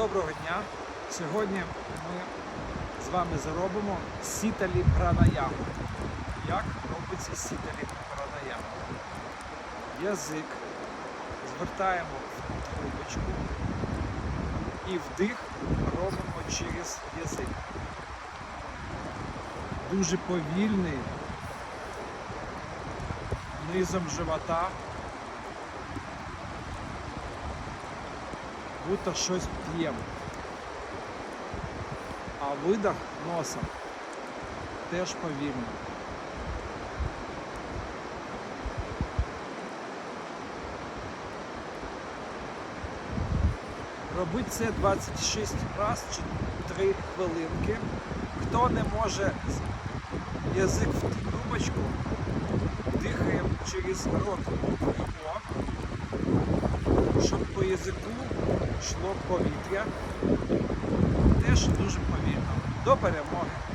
Доброго дня! Сьогодні ми з вами зробимо сіталі пранаяму. Як робиться сіталі пранаяму? Язик звертаємо в трубочку і вдих робимо через язик. Дуже повільний, низом живота. Будто щось п'ємо. А видох носом теж повільно. Робити це 26 разів чи 3 хвилинки. Хто не може язик в трубочку, дихаємо через рот щоб по язику йшло повітря. Теж дуже повільно. До перемоги.